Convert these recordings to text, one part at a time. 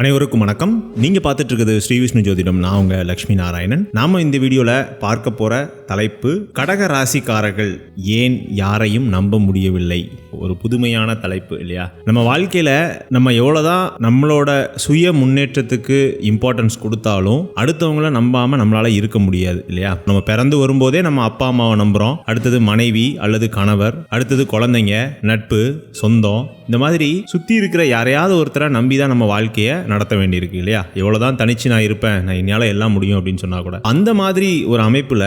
அனைவருக்கும் வணக்கம். நீங்கள் பார்த்துட்டு இருக்கிறது ஸ்ரீ விஷ்ணு ஜோதிடம். நான் உங்கள் லக்ஷ்மி நாராயணன். நாம் இந்த வீடியோவில் பார்க்க போகிற தலைப்பு கடக ராசிக்காரர்கள் ஏன் யாரையும் நம்ப முடியவில்லை? ஒரு புதுமையான தலைப்பு இல்லையா? நம்ம வாழ்க்கையில் நம்ம எவ்வளவுதான் நம்மளோட சுய முன்னேற்றத்துக்கு இம்பார்ட்டன்ஸ் கொடுத்தாலும் அடுத்தவங்கள நம்பாமல் நம்மளால் இருக்க முடியாது இல்லையா? நம்ம பிறந்து வரும்போதே நம்ம அப்பா அம்மாவை நம்புகிறோம் அடுத்தது மனைவி அல்லது கணவர். அடுத்தது குழந்தைங்க நட்பு சொந்தம் இந்த மாதிரி சுற்றி இருக்கிற யாரையாவது ஒருத்தரை நம்பி தான் நம்ம வாழ்க்கையை நடத்த வேண்டியிருக்கு இல்லையா? எவ்வளோதான் தனிச்சு நான் இருப்பேன் நான் என்னால் எல்லாம் முடியும் அப்படின்னு சொன்னால் கூட. அந்த மாதிரி ஒரு அமைப்பில்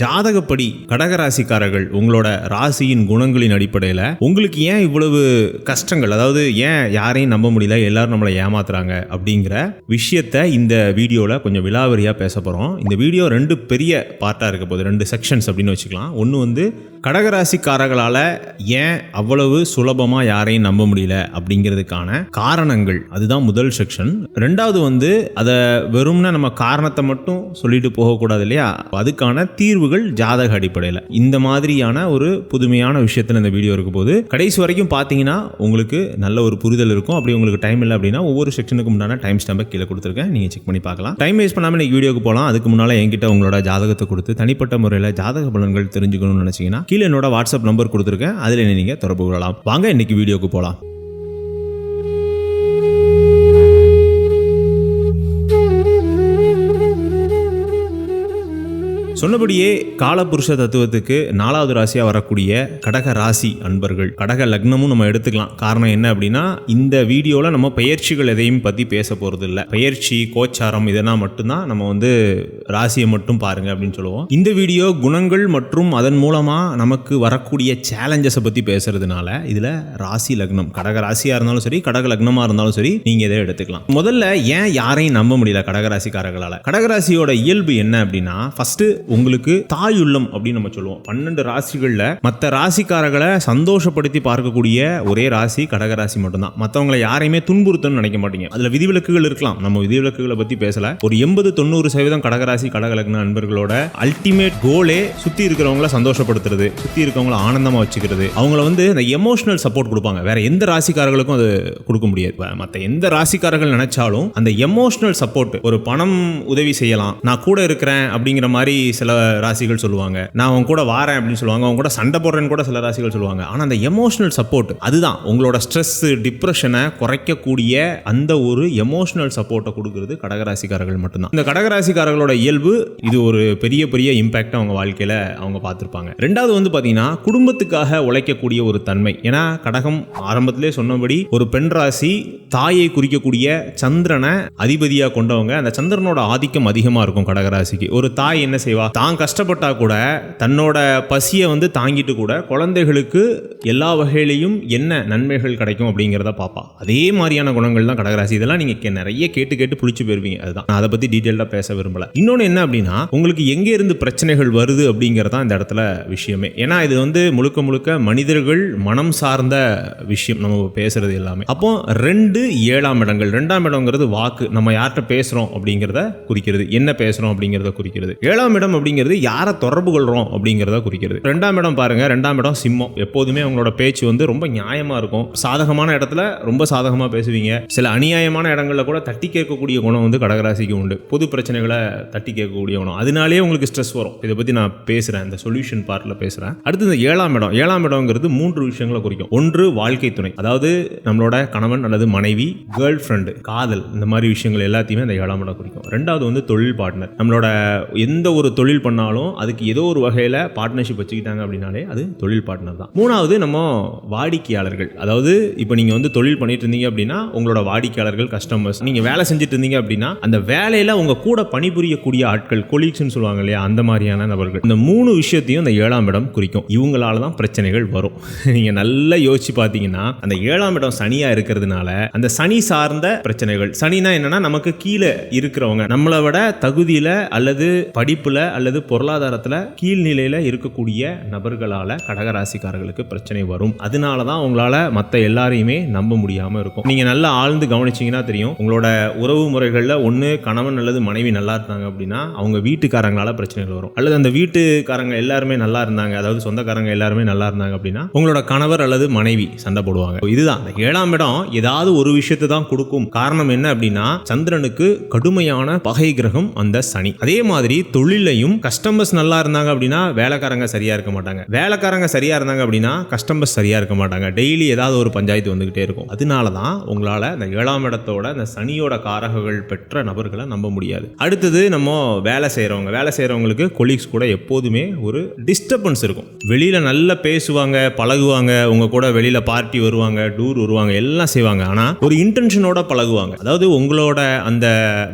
ஜாதகப்படி கடகராசிக்காரர்கள் உங்களோட ராசியின் குணங்களின் அடிப்படையில் உங்களுக்கு ஏன் இவ்வளவு கஷ்டங்கள்? அதாவது ஏன் யாரையும் நம்ப முடியல எல்லாரும் நம்மளை ஏமாத்துறாங்க அப்படிங்கிற விஷயத்த இந்த வீடியோவில் கொஞ்சம் விலாவரியாக பேச போகிறோம் இந்த வீடியோ ரெண்டு பெரிய பார்ட்டாக இருக்க போகுது ரெண்டு செக்ஷன்ஸ் அப்படின்னு வச்சுக்கலாம். ஒன்று வந்து கடகராசிக்காரர்களால் ஏன் அவ்வளவு சுலபமாக யாரையும் நம்ப முடியல அப்படிங்கிறதுக்கான காரணங்கள்? அதுதான் முதல் செக்ஷன் ரெண்டாவது வந்து அதை வெறும்னா நம்ம காரணத்தை மட்டும் சொல்லிட்டு போகக்கூடாது இல்லையா? அதுக்கான தீர்வுகள் ஜாதக அடிப்படையில். இந்த மாதிரியான ஒரு புதுமையான விஷயத்தில் இந்த வீடியோ இருக்கும் போது கடைசி வரைக்கும் பார்த்தீங்கன்னா உங்களுக்கு நல்ல ஒரு புரிதல் இருக்கும். அப்படி உங்களுக்கு டைம் இல்லை அப்படின்னா ஒவ்வொரு செக்ஷனுக்கு முன்னாடி டைம் ஸ்டாம்பை கீழே கொடுத்துருக்கேன். நீங்கள் செக் பண்ணி பார்க்கலாம். டைம் வேஸ்ட் பண்ணாமல் இன்னைக்கு வீடியோக்கு போகலாம் அதுக்கு முன்னால் என்கிட்ட உங்களோட ஜாதகத்தை கொடுத்து தனிப்பட்ட முறையில் ஜாதக பலன்கள் தெரிஞ்சுக்கணும்னு நினச்சிங்கன்னா கீழே என்னோட வாட்ஸ்அப் நம்பர் கொடுத்துருக்கேன். அதில் நீங்கள் தொடர்பு கொள்ளலாம். வாங்க இன்னைக்கு வீடியோக்கு போகலாம் சொன்னபடியே காலபுருஷ தத்துவத்துக்கு நாலாவது ராசியாக வரக்கூடிய கடக ராசி அன்பர்கள். கடக லக்னமும் நம்ம எடுத்துக்கலாம். காரணம் என்ன அப்படின்னா இந்த வீடியோவில் நம்ம பயிற்சிகள் எதையும் பற்றி பேச போகிறது இல்லை பயிற்சி கோச்சாரம் இதெல்லாம் மட்டும்தான் நம்ம வந்து ராசியை மட்டும் பாருங்க அப்படின்னு சொல்லுவோம். இந்த வீடியோ குணங்கள் மற்றும் அதன் மூலமாக நமக்கு வரக்கூடிய சேலஞ்சஸை பற்றி பேசுறதுனால இதில் ராசி லக்னம். கடக ராசியாக இருந்தாலும் சரி கடக லக்னமாக இருந்தாலும் சரி நீங்கள் இதை எடுத்துக்கலாம். முதல்ல ஏன் யாரையும் நம்ப முடியல கடகராசிக்காரர்களால் கடகராசியோட இயல்பு என்ன அப்படின்னா ஃபஸ்ட்டு உங்களுக்கு தாய் உள்ளம் அப்படின்னு நம்ம சொல்லுவோம். பன்னெண்டு ராசிகளில் மற்ற ராசிக்காரர்களை சந்தோஷப்படுத்தி பார்க்கக்கூடிய ஒரே ராசி கடகராசி மட்டும்தான். மற்றவங்களை யாரையுமே துன்புறுத்தணும்னு நினைக்க மாட்டீங்க. அதில் விதிவிலக்குகள் இருக்கலாம். நம்ம விதிவிலக்குகளை பற்றி பேசல. ஒரு எண்பது தொண்ணூறு சதவீதம் கடகராசி கடகலக்ன நண்பர்களோட அல்டிமேட் கோலே சுற்றி இருக்கிறவங்கள சந்தோஷப்படுத்துறது சுற்றி இருக்கிறவங்கள ஆனந்தமாக வச்சுக்கிறது. அவங்கள வந்து இந்த எமோஷனல் சப்போர்ட் கொடுப்பாங்க. வேற எந்த ராசிக்காரர்களுக்கும் அது கொடுக்க முடியாது. மற்ற எந்த ராசிக்காரர்கள் நினைச்சாலும் அந்த எமோஷனல் சப்போர்ட் ஒரு பணம் உதவி செய்யலாம். நான் கூட இருக்கிறேன் அப்படிங்கிற மாதிரி சில ராசிகள் சொல்லுவாங்க. நான் அவங்க கூட வாரேன் அப்படின்னு சொல்லுவாங்க. அவங்க கூட சண்டை போடுறேன்னு கூட சில ராசிகள் சொல்லுவாங்க. ஆனால் அந்த எமோஷனல் சப்போர்ட் அதுதான். உங்களோட ஸ்ட்ரெஸ் டிப்ரெஷனை குறைக்கக்கூடிய அந்த ஒரு எமோஷனல் சப்போர்ட்டை கொடுக்கறது கடகராசிக்காரர்கள் மட்டும்தான். இந்த கடகராசிக்காரர்களோட இயல்பு இது ஒரு பெரிய பெரிய இம்பாக்ட் அவங்க வாழ்க்கையில் அவங்க பார்த்துருப்பாங்க. ரெண்டாவது வந்து பார்த்தீங்கன்னா குடும்பத்துக்காக உழைக்கக்கூடிய ஒரு தன்மை. ஏன்னா கடகம் ஆரம்பத்திலே சொன்னபடி ஒரு பெண் ராசி தாயை குறிக்கக்கூடிய சந்திரனை அதிபதியாக கொண்டவங்க அந்த சந்திரனோட ஆதிக்கம் அதிகமாக இருக்கும் கடகராசிக்கு. ஒரு தாய் என்ன செய்வா? தான் கஷ்டப்பட்டா கூட தன்னோட பசியை வந்து தாங்கிட்டு கூட குழந்தைகளுக்கு எல்லா வகையிலையும் என்ன நன்மைகள் கிடைக்கும் அப்படிங்கிறத பார்ப்பா அதே மாதிரியான குணங்கள் தான் கடகராசி. இதெல்லாம் நீங்கள் நிறைய கேட்டு கேட்டு புளிச்சு போயிருவீங்க. அதுதான். நான் அதை பற்றி டீட்டெயிலாக பேச விரும்பல. இன்னொன்று என்ன அப்படின்னா உங்களுக்கு எங்கே இருந்து பிரச்சனைகள் வருது அப்படிங்கிறதான் இந்த இடத்துல விஷயமே. ஏன்னா இது வந்து முழுக்க முழுக்க மனிதர்கள் மனம் சார்ந்த விஷயம். நம்ம பேசுறது எல்லாமே. அப்போ ரெண்டு ஏழாம் இடங்கள். ரெண்டாம் இடங்கிறது வாக்கு. நம்ம யார்கிட்ட பேசுகிறோம் அப்படிங்கிறத குறிக்கிறது. என்ன பேசுகிறோம் அப்படிங்கிறத குறிக்கிறது. ஏழாம் இடம் அப்படிங்கிறது யாரை தொடர்பு கொள்கிறோம் அப்படிங்கிறத குறிக்கிறது. ரெண்டாம் இடம் பாருங்கள் ரெண்டாம் இடம் சிம்மம். எப்போதுமே அவங்களோட பேச்சு வந்து ரொம்ப நியாயமாக இருக்கும். சாதகமான இடத்துல ரொம்ப சாதகமாக பேசுவீங்க. சில அநியாயமான இடங்களில் கூட தட்டி கேட்கக்கூடிய குணம் வந்து கடகராசிக்கு உண்டு. பொது பிரச்சனைகளை தட்டி கேட்கக்கூடிய குணம். அதனாலேயே உங்களுக்கு ஸ்ட்ரெஸ் வரும். இதை பற்றி நான் பேசுகிறேன் இந்த சொல்யூஷன் பார்ட்டில் பேசுகிறேன் அடுத்து இந்த ஏழாம் இடம். ஏழாம் இடங்கிறது மூன்று விஷயங்களை குறிக்கும். ஒன்று வாழ்க்கை துணை. அதாவது நம்மளோட கணவன் அல்லது மனைவி கேர்ள் ஃப்ரெண்டு காதல் இந்த மாதிரி விஷயங்கள் எல்லாத்தையுமே அந்த ஏழாம் இடம் குறிக்கும். ரெண்டாவது வந்து தொழில் பார்ட்னர் நம்மளோட எந்த ஒரு தொழில் தொழில் பண்ணாலும் அதுக்கு ஏதோ ஒரு வகையில் பார்ட்னர்ஷிப் வச்சுக்கிட்டாங்க அப்படின்னாலே அது தொழில் பார்ட்னர் தான். மூணாவது நம்ம வாடிக்கையாளர்கள். அதாவது இப்போ நீங்கள் வந்து தொழில் பண்ணிட்டு இருந்தீங்க அப்படின்னா உங்களோட வாடிக்கையாளர்கள் கஸ்டமர்ஸ் நீங்கள் வேலை செஞ்சுட்டு இருந்தீங்க அப்படின்னா அந்த வேலையில் உங்கள் கூட பணிபுரியக்கூடிய ஆட்கள் கொலீக்ஸ்னு சொல்லுவாங்க இல்லையா அந்த மாதிரியான நபர்கள். இந்த மூணு விஷயத்தையும் அந்த ஏழாம் இடம் குறிக்கும். இவங்களால தான் பிரச்சனைகள் வரும். நீங்கள் நல்லா யோசிச்சு பார்த்தீங்கன்னா அந்த ஏழாம் இடம் சனியாக இருக்கிறதுனால அந்த சனி சார்ந்த பிரச்சனைகள். சனினா என்னன்னா நமக்கு கீழே இருக்கிறவங்க. நம்மளை விட தகுதியில் அல்லது படிப்பில் அல்லது பொருளாதாரத்துல கீழ்நிலையில இருக்கக்கூடிய நபர்களால கடகராசிக்காரர்களுக்கு பிரச்சனை வரும். அதனால தான் உங்களால மற்ற எல்லாரையுமே நம்ப முடியாம இருக்கும். நீங்க நல்லா ஆழ்ந்து கவனிச்சீங்கன்னா தெரியும். உங்களோட உறவு முறைகள்ல ஒண்ணு கணவன் அல்லது மனைவி நல்லா இருந்தாங்க அப்படின்னா அவங்க வீட்டுக்காரங்களால பிரச்சனைகள் வரும். அல்லது அந்த வீட்டுக்காரங்க எல்லாருமே நல்லா இருந்தாங்க. அதாவது சொந்தக்காரங்க எல்லாருமே நல்லா இருந்தாங்க அப்படின்னா உங்களோட கணவர் அல்லது மனைவி சண்டை போடுவாங்க. இதுதான். ஏழாம் இடம் ஏதாவது ஒரு விஷயத்தை தான் கொடுக்கும். காரணம் என்ன அப்படின்னா சந்திரனுக்கு கடுமையான பகை கிரகம் அந்த சனி. அதே மாதிரி தொழிலையும் கஸ்டமர்ஸ் நல்லா இருந்தாங்க அப்படின்னா வேலைக்காரங்க சரியா இருக்க மாட்டாங்க. வேலைக்காரங்க சரியா இருந்தாங்க அப்படின்னா கஸ்டமர்ஸ் சரியா இருக்க மாட்டாங்க. டெய்லி ஏதாவது ஒரு பஞ்சாயத்து வந்துகிட்டே இருக்கும். அதனால தான் உங்களால் இந்த ஏழாம் இடத்தோட இந்த சனியோட காரகங்கள் பெற்ற நபர்களை நம்ப முடியாது. அடுத்தது நம்ம வேலை செய்கிறவங்க வேலை செய்கிறவங்களுக்கு கொலீக்ஸ் கூட எப்போதுமே ஒரு டிஸ்டர்பன்ஸ் இருக்கும். வெளியில் நல்லா பேசுவாங்க பழகுவாங்க. உங்க கூட வெளியில் பார்ட்டி வருவாங்க டூர் வருவாங்க எல்லாம் செய்வாங்க. ஆனால் ஒரு இன்டென்ஷனோட பழகுவாங்க. அதாவது உங்களோட அந்த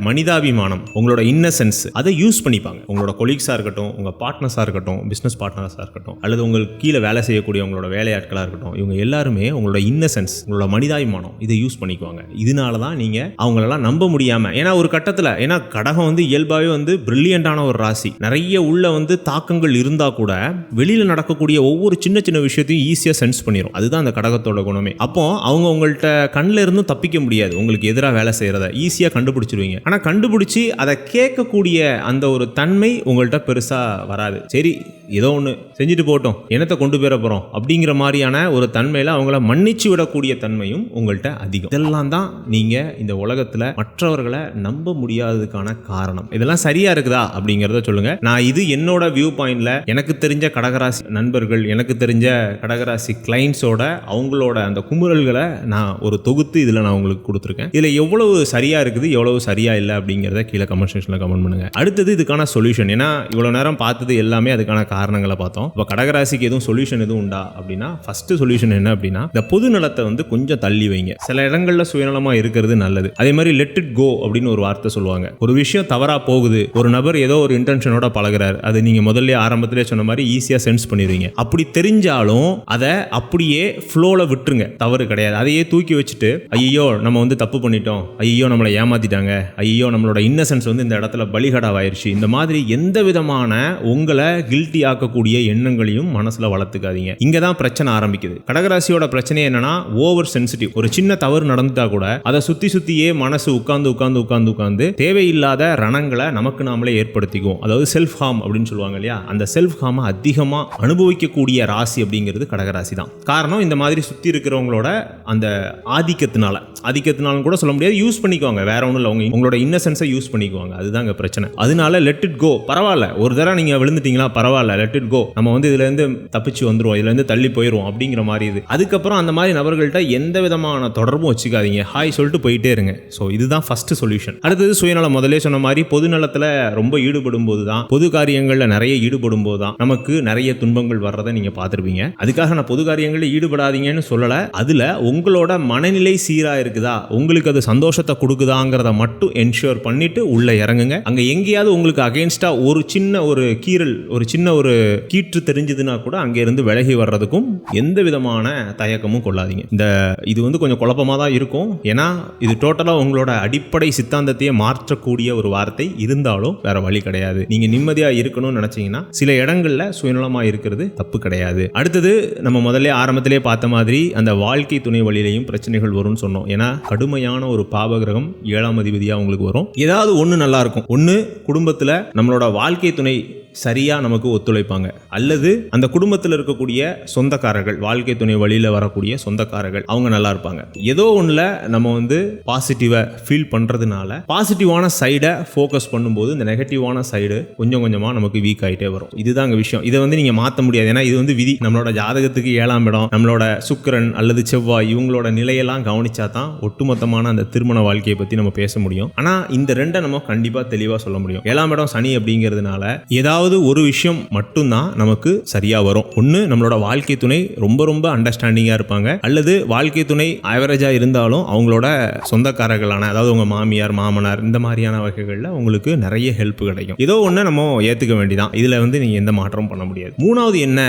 மனிதாபிமானம் உங்களோட இன்னசென்ஸ் அதை யூஸ் பண்ணிப்பாங்க. உங்களோட கொலீக்ஸாக இருக்கட்டும் உங்கள் பார்ட்னர்ஸாக இருக்கட்டும் பிஸ்னஸ் பார்ட்னர்ஸாக இருக்கட்டும் அல்லது உங்களுக்கு கீழே வேலை செய்யக்கூடிய உங்களோட வேலையாட்களாக இருக்கட்டும் இவங்க எல்லாருமே உங்களோட இன்னசென்ஸ் உங்களோட மனிதாபிமானம் இதை யூஸ் பண்ணிக்குவாங்க. இதனால தான் நீங்கள் அவங்களெல்லாம் நம்ப முடியாமல் ஏன்னா ஒரு கட்டத்தில் ஏன்னா கடகம் வந்து இயல்பாகவே வந்து பிரில்லியண்டான ஒரு ராசி. நிறைய உள்ள வந்து தாக்கங்கள் இருந்தால் கூட வெளியில் நடக்கக்கூடிய ஒவ்வொரு சின்ன சின்ன விஷயத்தையும் ஈஸியாக சென்ஸ் பண்ணிடும் அதுதான் அந்த கடகத்தோட குணமே. அப்போ அவங்க உங்கள்கிட்ட கண்ணில் இருந்தும் தப்பிக்க முடியாது. உங்களுக்கு எதிராக வேலை செய்கிறத ஈஸியாக கண்டுபிடிச்சிருவீங்க. ஆனால் கண்டுபிடிச்சி அதை கேட்கக்கூடிய அந்த ஒரு தன்மை உங்கள்கிட்ட பெருசாக வராது. சரி ஏதோ ஒன்று செஞ்சுட்டு போட்டோம் என்னத்தை கொண்டு போயிட போகிறோம் அப்படிங்கிற மாதிரியான ஒரு தன்மையில் அவங்கள மன்னிச்சு விடக்கூடிய தன்மையும் உங்கள்கிட்ட அதிகம். இதெல்லாம் தான் நீங்கள் இந்த உலகத்தில் மற்றவர்களை நம்ப முடியாததுக்கான காரணம். இதெல்லாம் சரியாக இருக்குதா? அப்படிங்கிறத சொல்லுங்கள் நான் இது என்னோட வியூ பாயிண்டில் எனக்கு தெரிஞ்ச கடகராசி நண்பர்கள் எனக்கு தெரிஞ்ச கடகராசி கிளைண்ட்ஸோட அவங்களோட அந்த குமுறல்களை நான் ஒரு தொகுத்து இதில் நான் உங்களுக்கு கொடுத்துருக்கேன். இதில் எவ்வளவு சரியாக இருக்குது எவ்வளவு சரியாக இல்லை அப்படிங்கிறத கீழே கமெண்ட் செக்ஷனில் கமெண்ட் பண்ணுங்க. அடுத்தது இதுக்கான சொல்யூஷன் ஏன்னா இவ்வளோ நேரம் பார்த்தது எல்லாமே அதுக்கான காரணங்களை பார்த்தோம். இப்போ கடகராசிக்கு எதுவும் சொல்யூஷன் எதுவும் உண்டா அப்படின்னா ஃபஸ்ட்டு சொல்யூஷன் என்ன அப்படின்னா இந்த பொது நலத்தை வந்து கொஞ்சம் தள்ளி வைங்க. சில இடங்களில் சுயநலமாக இருக்கிறது நல்லது. அதே மாதிரி லெட் இட் கோ அப்படின்னு ஒரு வார்த்தை சொல்லுவாங்க. ஒரு விஷயம் தவறாக போகுது ஒரு நபர் ஏதோ ஒரு இன்டென்ஷனோட பழகிறார் அது நீங்கள் முதல்ல ஆரம்பத்திலே சொன்ன மாதிரி ஈஸியாக சென்ஸ் பண்ணிடுவீங்க. அப்படி தெரிஞ்சாலும் அதை அப்படியே ஃப்ளோவில் விட்டுருங்க. தவறு கிடையாது. அதையே தூக்கி வச்சுட்டு ஐயோ நம்ம வந்து தப்பு பண்ணிட்டோம். ஐயோ நம்மளை ஏமாத்திட்டாங்க. ஐயோ நம்மளோட இன்னசென்ஸ் வந்து இந்த இடத்துல பலிகடாவாயிருச்சு. இந்த மாதிரி எந்த எந்த விதமான உங்களை கில்ட்டி ஆக்கக்கூடிய எண்ணங்களையும் மனசுல வளர்த்துக்காதீங்க. இங்க தான் பிரச்சனை ஆரம்பிக்குது. கடகராசியோட பிரச்சனை என்னன்னா ஓவர் சென்சிட்டிவ் ஒரு சின்ன தவறு நடந்துட்டா கூட அதை சுத்தி சுத்தியே மனசு உட்கார்ந்து உட்கார்ந்து உட்கார்ந்து உட்கார்ந்து தேவையில்லாத ரணங்களை நமக்கு நாமளே ஏற்படுத்திக்குவோம். அதாவது செல்ஃப் ஹார்ம் அப்படின்னு சொல்லுவாங்க இல்லையா? அந்த செல்ஃப் ஹார்மை அதிகமா அனுபவிக்கக்கூடிய ராசி அப்படிங்கிறது கடகராசி தான் காரணம் இந்த மாதிரி சுத்தி இருக்கிறவங்களோட அந்த ஆதிக்கத்தினால. ஆதிக்கத்தினாலும் கூட சொல்ல முடியாது. யூஸ் பண்ணிக்குவாங்க. வேற ஒன்றும் இல்லை. அவங்க உங்களோட இன்னசென்ஸை யூஸ் பண்ணிக்குவாங்க. அதுதாங்க பிரச்சனை. அதனால லெட் இட் கோ பரவாயில்ல. ஒரு தடவை நீங்க விழுந்துட்டீங்களா? பரவாயில்ல. லெட் இட் கோ நம்ம வந்து இதுல இருந்து தப்பிச்சு வந்துருவோம். இதுல இருந்து தள்ளி போயிடுவோம் அப்படிங்கிற மாதிரி இது. அதுக்கப்புறம் அந்த மாதிரி நபர்கள்ட்ட எந்த விதமான தொடர்பும் வச்சுக்காதீங்க. ஹாய் சொல்லிட்டு போயிட்டே இருங்க. ஸோ இதுதான் ஃபர்ஸ்ட் சொல்யூஷன் அடுத்தது சுயநலம். முதல்ல சொன்ன மாதிரி பொது நலத்துல ரொம்ப ஈடுபடும் போது தான் பொது காரியங்களில் நிறைய ஈடுபடும் போது தான் நமக்கு நிறைய துன்பங்கள் வர்றதை நீங்க பார்த்துருப்பீங்க. அதுக்காக நான் பொது காரியங்களில் ஈடுபடாதீங்கன்னு சொல்லல. அதுல உங்களோட மனநிலை சீரா இருக்குதா? உங்களுக்கு அது சந்தோஷத்தை கொடுக்குதாங்கிறத மட்டும் என்ஷூர் பண்ணிட்டு உள்ள இறங்குங்க. அங்க எங்கேயாவது உங்களுக்கு அகைன்ஸ்டா ஒரு சின்ன ஒரு கீறல் ஒரு சின்ன ஒரு கீற்று தெரிஞ்சதுன்னா கூட அங்கேருந்து விலகி வர்றதுக்கும் எந்த விதமான தயக்கமும் கொள்ளாதீங்க. இந்த இது வந்து கொஞ்சம் குழப்பமாக தான் இருக்கும். ஏன்னா இது டோட்டலாக உங்களோட அடிப்படை சித்தாந்தத்தையே மாற்றக்கூடிய ஒரு வார்த்தை இருந்தாலும் வேற வழி கிடையாது. நீங்கள் நிம்மதியாக இருக்கணும்னு நினச்சிங்கன்னா சில இடங்களில் சுயநலமாக இருக்கிறது தப்பு கிடையாது. அடுத்தது நம்ம முதல்ல ஆரம்பத்திலே பார்த்த மாதிரி அந்த வாழ்க்கை துணை வழியிலையும் பிரச்சனைகள் வரும்னு சொன்னோம். ஏன்னா கடுமையான ஒரு பாபகிரகம் ஏழாம் அதிபதியாக உங்களுக்கு வரும். ஏதாவது ஒன்று நல்லா இருக்கும். ஒன்று குடும்பத்தில் நம்மளோட வாழ்க்கை துணை சரியாக நமக்கு ஒத்துழைப்பாங்க. அல்லது அந்த குடும்பத்தில் இருக்கக்கூடிய சொந்தக்காரர்கள் வாழ்க்கை துணை வழியில் வரக்கூடிய சொந்தக்காரர்கள் அவங்க நல்லா இருப்பாங்க. ஏதோ ஒன்றில் நம்ம வந்து பாசிட்டிவை ஃபீல் பண்ணுறதுனால பாசிட்டிவான சைடை ஃபோக்கஸ் பண்ணும்போது இந்த நெகட்டிவான சைடு கொஞ்சம் கொஞ்சமாக நமக்கு வீக் ஆகிட்டே வரும். இதுதாங்க விஷயம். இதை வந்து நீங்கள் மாற்ற முடியாது. ஏன்னா இது வந்து விதி. நம்மளோட ஜாதகத்துக்கு ஏழாம் இடம் நம்மளோட சுக்கிரன் அல்லது செவ்வாய் இவங்களோட நிலையெல்லாம் கவனிச்சா தான் ஒட்டுமொத்தமான அந்த திருமண வாழ்க்கையை பற்றி நம்ம பேச முடியும். ஆனால் இந்த ரெண்டை நம்ம கண்டிப்பாக தெளிவாக சொல்ல முடியும். ஏழாம் இடம் சனி அப்படிங்கிறதுனால ஏதாவது ஏதாவது ஒரு விஷயம் மட்டும்தான் நமக்கு சரியா வரும். ஒன்று நம்மளோட வாழ்க்கை துணை ரொம்ப ரொம்ப அண்டர்ஸ்டாண்டிங்காக இருப்பாங்க. அல்லது வாழ்க்கை துணை ஆவரேஜாக இருந்தாலும் அவங்களோட சொந்தக்காரர்களான அதாவது உங்கள் மாமியார் மாமனார் இந்த மாதிரியான வகைகளில் உங்களுக்கு நிறைய ஹெல்ப் கிடைக்கும். ஏதோ ஒன்று நம்ம ஏற்றுக்க வேண்டியதான் இதில் வந்து நீங்கள் எந்த மாற்றமும் பண்ண முடியாது. மூணாவது என்ன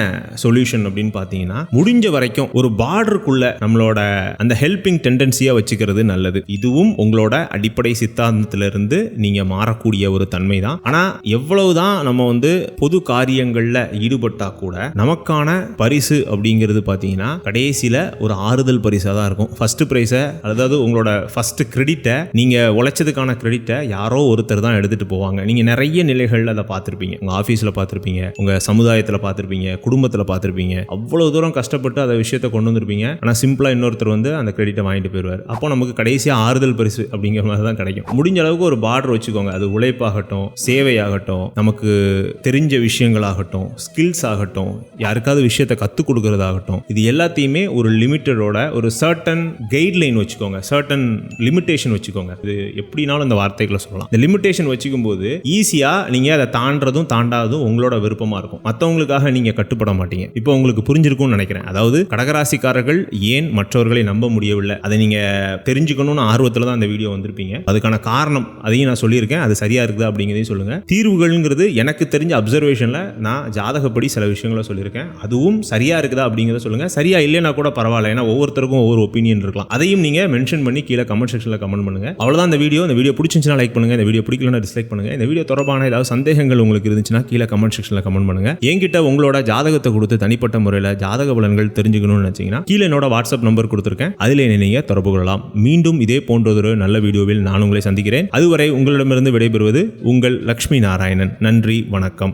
சொல்யூஷன் அப்படின்னு பார்த்தீங்கன்னா முடிஞ்ச வரைக்கும் ஒரு பார்டருக்குள்ள நம்மளோட அந்த ஹெல்பிங் டெண்டன்சியாக வச்சுக்கிறது நல்லது. இதுவும் உங்களோட அடிப்படை சித்தாந்தத்திலிருந்து நீங்கள் மாறக்கூடிய ஒரு தன்மை தான் ஆனால் எவ்வளவுதான் நம்ம வந்து பொது காரியங்களில் ஈடுபட்டா கூட நமக்கான பரிசு அப்படிங்கிறது பார்த்தீங்கன்னா கடைசியில் ஒரு ஆறுதல் பரிசாக தான் இருக்கும். ஃபர்ஸ்ட் ப்ரைஸை அதாவது உங்களோட ஃபர்ஸ்ட் கிரெடிட்டை நீங்கள் உழைச்சதுக்கான கிரெடிட்டை யாரோ ஒருத்தர் தான் எடுத்துகிட்டு போவாங்க. நீங்கள் நிறைய நிலைகளில் அதை பார்த்துருப்பீங்க. உங்கள் ஆஃபீஸில் பார்த்துருப்பீங்க. உங்கள் சமுதாயத்தில் பார்த்துருப்பீங்க. குடும்பத்தில் பார்த்துருப்பீங்க. அவ்வளோ தூரம் கஷ்டப்பட்டு அந்த விஷயத்தை கொண்டு வந்திருப்பீங்க. ஆனால் சிம்பிளாக இன்னொருத்தர் வந்து அந்த கிரெடிட்டை வாங்கிட்டு போயிடுவார் அப்போ நமக்கு கடைசியாக ஆறுதல் பரிசு அப்படிங்கிற மாதிரி தான் கிடைக்கும். முடிஞ்ச அளவுக்கு ஒரு பார்டர் வச்சுக்கோங்க. அது உழைப்பாகட்டும் சேவையாகட்டும் நமக்கு தெரிஞ்ச விஷயங்களாகட்டும் ஸ்கில்ஸ் ஆகட்டும் யாருக்காவது விஷயத்தை கற்றுக் கொடுக்கறதாகட்டும் இது எல்லாத்தையுமே ஒரு லிமிட்டடோட ஒரு சர்டன் கைட்லைன் வச்சுக்கோங்க. சர்டன் லிமிட்டேஷன் வச்சுக்கோங்க. இது எப்படினாலும் இந்த வார்த்தைகளை சொல்லலாம். இந்த லிமிட்டேஷன் வச்சுக்கும் போது ஈஸியாக நீங்கள் அதை தாண்டதும் தாண்டாததும் உங்களோட விருப்பமாக இருக்கும். மற்றவங்களுக்காக நீங்கள் கட்டுப்பட மாட்டீங்க. இப்போ உங்களுக்கு புரிஞ்சிருக்கும்னு நினைக்கிறேன். அதாவது கடகராசிக்காரர்கள் ஏன் மற்றவர்களை நம்ப முடியவில்லை? அதை நீங்கள் தெரிஞ்சுக்கணும்னு ஆர்வத்தில் தான் அந்த வீடியோ வந்திருப்பீங்க. அதுக்கான காரணம் அதையும் நான் சொல்லியிருக்கேன். அது சரியாக இருக்குதா அப்படிங்கிறதையும் சொல்லுங்க. தீர்வுகள்ங்கிறது எனக்கு தெரிஞ்ச அப்சர்வேஷனில் நான் ஜாதகப்படி சில விஷயங்களை சொல்லியிருக்கேன். அதுவும் சரியா இருக்குதா அப்படிங்கிறத சொல்லுங்க. சரியா இல்லைனா கூட பரவாயில்ல. ஏன்னா ஒவ்வொருத்தருக்கும் ஒவ்வொரு ஒப்பீனியன் இருக்கலாம். அதையும் நீங்க மென்ஷன் பண்ணி கீழே கமெண்ட் செக்ஷனில் கமெண்ட் பண்ணுங்கள் அவ்வளோதான் இந்த வீடியோ இந்த வீடியோ பிடிச்சிருந்துச்சுன்னா லைக் பண்ணுங்க. இந்த வீடியோ பிடிக்கலன்னா டிஸ்லைக் பண்ணுங்கள் இந்த வீடியோ தொடர்பான ஏதாவது சந்தேகங்கள் உங்களுக்கு இருந்துச்சுன்னா கீழே கமெண்ட் செக்ஷனில் கமெண்ட் பண்ணுங்க. என்கிட்ட உங்களோட ஜாதகத்தை கொடுத்து தனிப்பட்ட முறையில் ஜாதக பலன்கள் தெரிஞ்சுக்கணும்னு நினைச்சீங்கன்னா கீழே என்னோட வாட்ஸ்அப் நம்பர் கொடுத்துருக்கேன். அதில் என்னை நீங்கள் தொடர்பு கொள்ளலாம். மீண்டும் இதே போன்றதொரு நல்ல வீடியோவில் நான் உங்களை சந்திக்கிறேன். அதுவரை உங்களிடமிருந்து விடைபெறுவது உங்கள் லக்ஷ்மி நாராயணன். நன்றி. வணக்கம்.